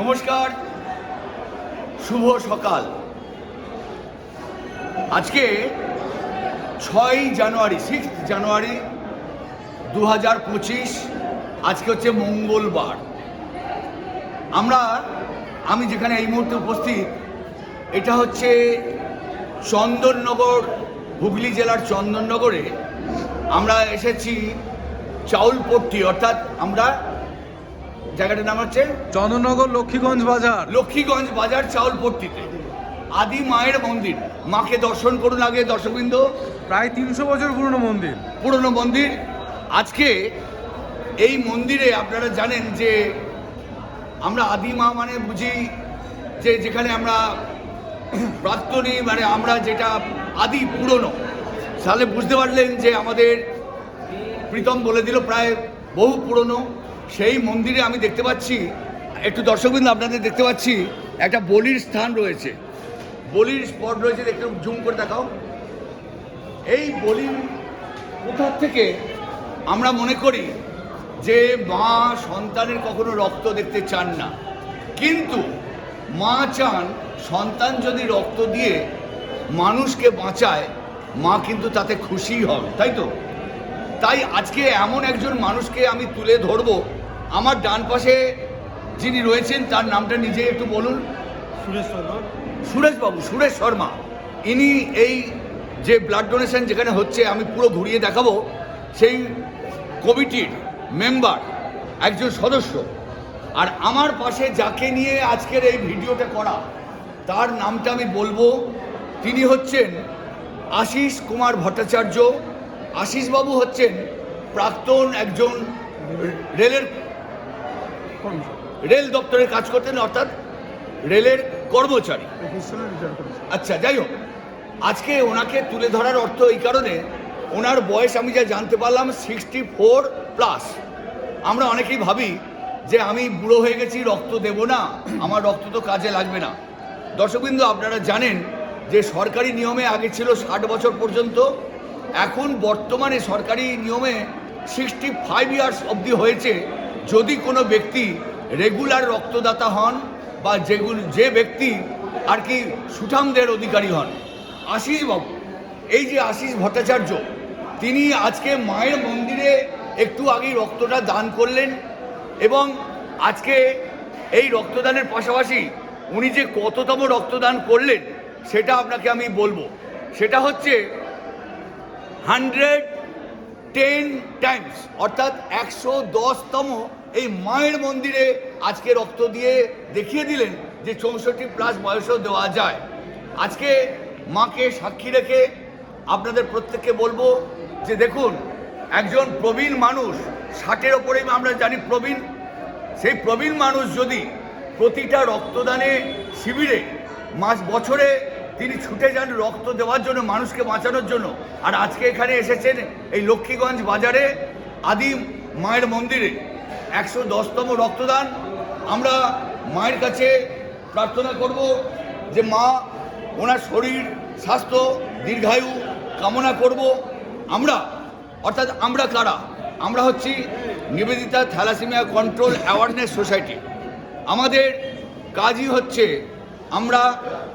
নমস্কার, শুভ সকাল। আজকে ছয় জানুয়ারি সিক্স জানুয়ারি দু হাজার পঁচিশ, আজকে হচ্ছে মঙ্গলবার। আমরা, আমি যেখানে এই মুহূর্তে উপস্থিত, এটা হচ্ছে চন্দননগর হুগলি জেলার চন্দননগরে আমরা এসেছি চাউলপট্টি অর্থাৎ আমরা জায়গাটার নাম হচ্ছে চন্দননগর লক্ষ্মীগঞ্জ বাজার। লক্ষ্মীগঞ্জ বাজার চাউলপট্টিতে। আদি মায়ের মন্দির। মাকে দর্শন করুন আগে দর্শকবৃন্দ। প্রায় তিনশো বছর পুরনো মন্দির। পুরনো মন্দির। আজকে এই মন্দিরে আপনারা জানেন যে আমরা আদি মা মানে বুঝি যে যেখানে আমরা প্রাক্তনী মানে আমরা যেটা আদি পুরনো, তাহলে বুঝতে পারলেন যে আমাদের প্রীতম বলে দিল প্রায় বহু পুরনো। সেই মন্দিরে আমি দেখতে পাচ্ছি, একটু দর্শকবৃন্দ আপনাদের দেখতে পাচ্ছি, একটা বলির স্থান রয়েছে। বলির স্পট রয়েছে, একটু জুম করে দেখাও। এই বলির কোথার থেকে আমরা মনে করি যে মা সন্তানের কখনো রক্ত দেখতে চান না। কিন্তু মা চান সন্তান যদি রক্ত দিয়ে মানুষকে বাঁচায় মা কিন্তু তাতে খুশি হবে তাই তো? তাই আজকে এমন একজন মানুষকে আমি তুলে ধরবো। আমার ডান পাশে যিনি রয়েছেন তার নামটা নিজে একটু বলুন। সুরেশ শর্মা। সুরেশবাবু সুরেশ শর্মা। ইনি এই যে ব্লাড ডোনেশন যেখানে হচ্ছে আমি পুরো ঘুরিয়ে দেখাবো। সেই কমিটির মেম্বার একজন সদস্য। আর আমার পাশে যাকে নিয়ে আজকের এই ভিডিওটা করা তার নামটা আমি বলব তিনি হচ্ছেন আশিস কুমার ভট্টাচার্য। আশিসবাবু হচ্ছেন প্রাক্তন একজন রেলের রেল দপ্তরে কাজ করতেন অর্থাৎ রেলের কর্মচারী। আচ্ছা যাই হোক আজকে ওনাকে তুলে ধরার অর্থ এই কারণে ওনার বয়স আমি যা জানতে পারলাম সিক্সটি ফোর প্লাস আমরা অনেকেই ভাবি যে আমি বুড়ো হয়ে গেছি, রক্ত দেব না। আমার রক্ত তো কাজে লাগবে না। দর্শকবৃন্দ, আপনারা জানেন যে সরকারি নিয়মে আগে ছিল ষাট বছর পর্যন্ত। এখন বর্তমানে সরকারি নিয়মে সিক্সটি ফাইভ ইয়ার্স অবধি হয়েছে। যদি কোনো ব্যক্তি রেগুলার রক্তদাতা হন বা যেগুলো, যে ব্যক্তি আর কি সুঠামদের অধিকারী হন আশিস বাবু এই যে আশিস ভট্টাচার্য, তিনি আজকে মায়ের মন্দিরে একটু আগেই রক্তটা দান করলেন। এবং আজকে এই রক্তদানের পাশাপাশি উনি যে কততম রক্তদান করলেন, সেটা আপনাকে আমি বলব। সেটা হচ্ছে হান্ড্রেড টেন টাইমস, অর্থাৎ একশো দশতম এই মায়ের মন্দিরে আজকে রক্ত দিয়ে দেখিয়ে দিলেন যে চৌষট্টি প্লাস বয়সও দেওয়া যায়। আজকে মাকে সাক্ষী রেখে আপনাদের প্রত্যেককে বলব যে দেখুন, একজন প্রবীণ মানুষ ষাটের ওপরেই আমরা জানি প্রবীণ। সেই প্রবীণ মানুষ যদি প্রতিটা রক্তদানে শিবিরে মাস বছরে তিনি ছুটে যান রক্ত দেওয়ার জন্য, মানুষকে বাঁচানোর জন্য। আর আজকে এখানে এসেছেন এই লক্ষ্মীগঞ্জ বাজারে আদিম মায়ের মন্দিরে একশো দশতম রক্তদান। আমরা মায়ের কাছে প্রার্থনা করব যে মা, ওনার শরীর, স্বাস্থ্য, দীর্ঘায়ু কামনা করব। আমরা, অর্থাৎ আমরা কারা? আমরা হচ্ছি Nivedita thalassemia control awareness society. আমাদের কাজই হচ্ছে আমরা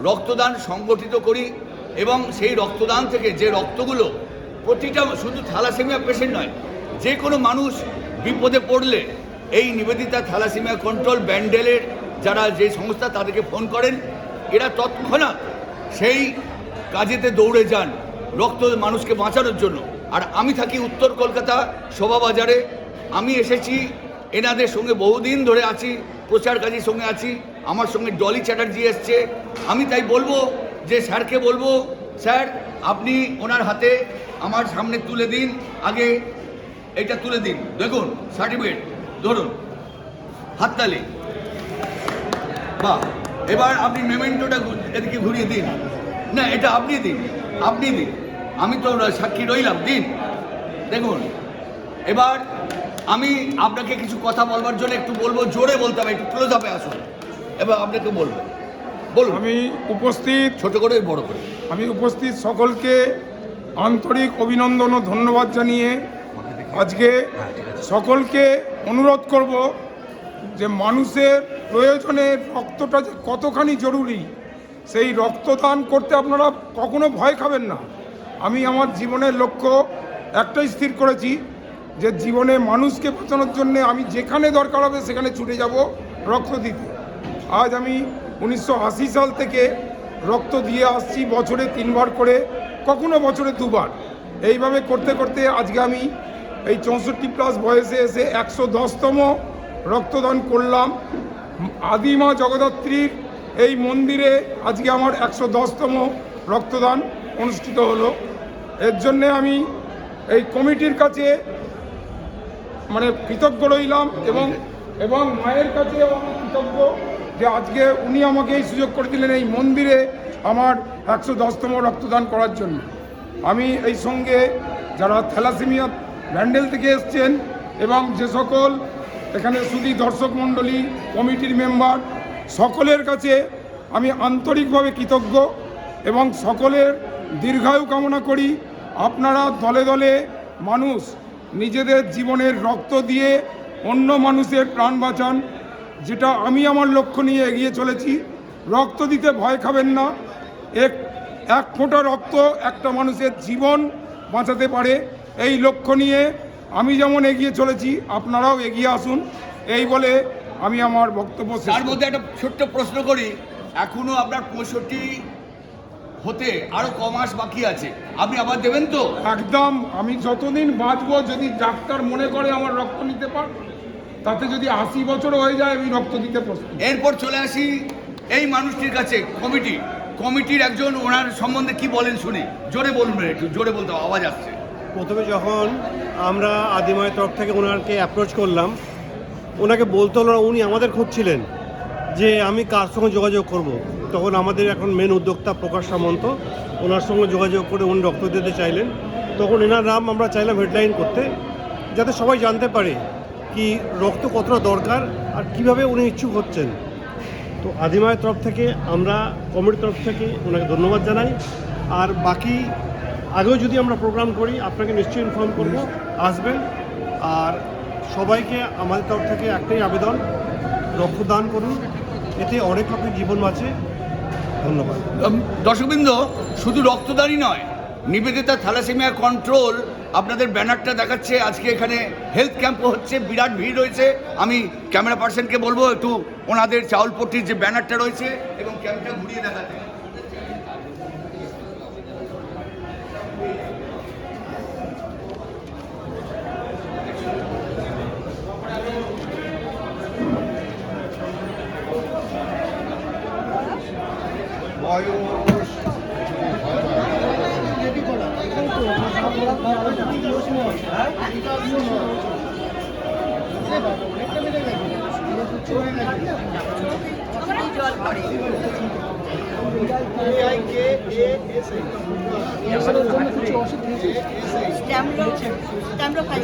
রক্তদান সংগঠিত করি এবং সেই রক্তদান থেকে যে রক্তগুলো প্রতিটা শুধু থ্যালাসেমিয়া পেশেন্ট নয়, যে কোনো মানুষ বিপদে পড়লে এই নিবেদিতা থ্যালাসেমিয়া কন্ট্রোল ব্যান্ডেলের যারা যে সংস্থা তাদেরকে ফোন করেন, এরা তৎক্ষণাৎ সেই কাজেতে দৌড়ে যান রক্ত মানুষকে বাঁচানোর জন্য। আর আমি থাকি উত্তর কলকাতা শোভাবাজারে। আমি এসেছি এনাদের সঙ্গে বহুদিন ধরে আছি, প্রচার কাজের সঙ্গে আছি, আমার সঙ্গে ডলি চ্যাটার্জি এসছে। আমি তাই বলব যে স্যারকে বলব, স্যার, আপনি ওনার হাতে আমার সামনে তুলে দিন, আগে এটা তুলে দিন। দেখুন সার্টিফিকেট ধরুন, হাততালি। বাহ, এবার আপনি মেমেন্টোটা এদিকে ঘুরিয়ে দিন। না, এটা আপনি দিন আপনি দিন। আমি তো সাক্ষী রইলাম দিন। দেখুন এবার আমি আপনাকে কিছু কথা বলবার জন্য একটু বলব জোরে বলতে হবে একটু ক্লোজ আপে আসুন। এবার আপনাকে বলব। বলুন। আমি উপস্থিত ছোট করে বড় করে। আমি উপস্থিত সকলকে আন্তরিক অভিনন্দন ও ধন্যবাদ জানিয়ে আজকে সকলকে অনুরোধ করব যে মানুষের প্রয়োজনে রক্তটা যে কতখানি জরুরি সেই রক্তদান করতে আপনারা কখনো ভয় খাবেন না। আমি আমার জীবনের লক্ষ্য একটাই স্থির করেছি যে জীবনে মানুষকে বাঁচানোর জন্য আমি যেখানে দরকার হবে সেখানে ছুটে যাব রক্ত দিতে। আজ আমি উনিশশো আশি সাল থেকে রক্ত দিয়ে আসছি বছরে তিনবার করে, কখনো বছরে দুবার। এইভাবে করতে করতে আজকে আমি এই চৌষট্টি প্লাস বয়সে এসে একশো দশতম রক্তদান করলাম। আদিমা জগদ্ধাত্রীর এই মন্দিরে আজকে আমার একশো দশতম রক্তদান অনুষ্ঠিত হলো। এর জন্যে আমি এই কমিটির কাছে মানে কৃতজ্ঞ রইলাম এবং এবং মায়ের কাছে কৃতজ্ঞ যে আজকে উনি আমাকে এই সুযোগ করে দিলেন এই মন্দিরে আমার একশো দশতম রক্তদান করার জন্য। আমি এই সঙ্গে যারা থ্যালাসেমিয়া ব্যান্ডেল থেকে এসছেন এবং যে সকল এখানে শুধু দর্শক মণ্ডলী, কমিটির মেম্বার, সকলের কাছে আমি আন্তরিকভাবে কৃতজ্ঞ এবং সকলের দীর্ঘায়ু কামনা করি। আপনারা দলে দলে মানুষ নিজেদের জীবনের রক্ত দিয়ে অন্য মানুষের প্রাণ বাঁচান, যেটা আমি আমার লক্ষ্য নিয়ে এগিয়ে চলেছি। রক্ত দিতে ভয় খাবেন না। এক এক ফোঁটা রক্ত একটা মানুষের জীবন বাঁচাতে পারে। এই লক্ষ্য নিয়ে আমি যেমন এগিয়ে চলেছি, আপনারাও এগিয়ে আসুন। এই বলে আমি আমার বক্তব্য তার মধ্যে একটা ছোট্ট প্রশ্ন করি। এখনও আপনার পঁয়ষট্টি হতে আরও ক মাস বাকি আছে। আপনি আবার দেবেন তো? একদম। আমি যতদিন বাঁচবো যদি ডাক্তার মনে করে আমার রক্ত নিতে পার তাতে যদি আশি বছর হয়ে যায় আমি রক্ত দিতে প্রস্তুত। এরপর চলে আসি এই মানুষটির কাছে কমিটি। কমিটির একজন ওনার সম্বন্ধে কি বলেন শুনি। জোরে বলুন একটু জোরে বলতে আওয়াজ আসছে। প্রথমে যখন আমরা আদিমায়ের তরফ থেকে ওনারকে অ্যাপ্রোচ করলাম ওনাকে বলতে হলো উনি আমাদের খুঁজছিলেন যে আমি কার সঙ্গে যোগাযোগ করব। তখন আমাদের এখন মেন উদ্যোক্তা প্রকাশ সামন্ত, ওনার সঙ্গে যোগাযোগ করে উনি রক্ত দিতে চাইলেন। তখন এনার নাম আমরা চাইলাম হেডলাইন করতে, যাতে সবাই জানতে পারে কি রক্ত কতটা দরকার আর কীভাবে উনি ইচ্ছুক হচ্ছেন। তো আদিমায়ের তরফ থেকে, আমরা কমিটির তরফ থেকে ওনাকে ধন্যবাদ জানাই। আর বাকি, আগেও যদি আমরা প্রোগ্রাম করি, আপনাকে নিশ্চয়ই ইনফর্ম করব। আসবেন। আর সবাইকে আমাদের তরফ থেকে একটাই আবেদন, রক্তদান করুন। এতে অনেক লোকের জীবন আছে। ধন্যবাদ। দর্শকবৃন্দ, শুধু রক্তদানই নয়, নিবেদিতা থ্যালাসেমিয়া কন্ট্রোল আপনাদের ব্যানারটা দেখাচ্ছে। আজকে এখানে হেলথ ক্যাম্পও হচ্ছে, বিরাট ভিড় রয়েছে। আমি ক্যামেরা পার্সনকে বলব, একটু ওনাদের চাউলপট্টির যে ব্যানারটা রয়েছে এবং ক্যাম্পটা ঘুরিয়ে দেখাতে। জল পড়ে স্ট্যামলো স্ট্যামলো ফাইভ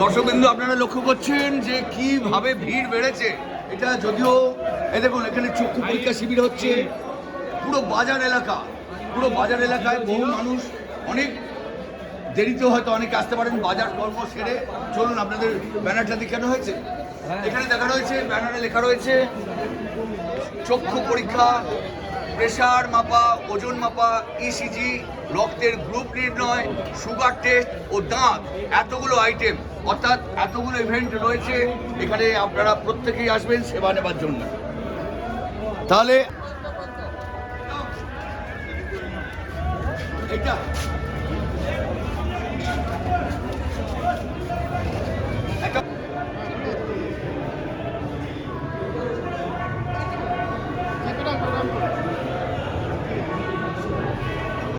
দর্শকবৃন্দ আপনারা লক্ষ্য করছেন যে কীভাবে ভিড় বেড়েছে? এটা যদিও এ দেখুন এখানে চক্ষু পরীক্ষা শিবির হচ্ছে। পুরো বাজার এলাকা পুরো বাজার এলাকায় বহু মানুষ অনেক দেরিতেও হয়তো অনেকে আসতে পারেন বাজার কর্ম সেরে। চলুন আপনাদের ব্যানারটা দেখানো হয়েছে। এখানে দেখা রয়েছে ব্যানারে লেখা রয়েছে চক্ষু পরীক্ষা প্রেশার মাপা, ওজন মাপা ইসিজি রক্তের গ্রুপ নির্ণয় সুগার টেস্ট ও দাঁত, এতগুলো আইটেম অর্থাৎ এতগুলো ইভেন্ট রয়েছে, এখানে আপনারা প্রত্যেকেই আসবেন সেবা নেবার জন্য। তাহলে এটা।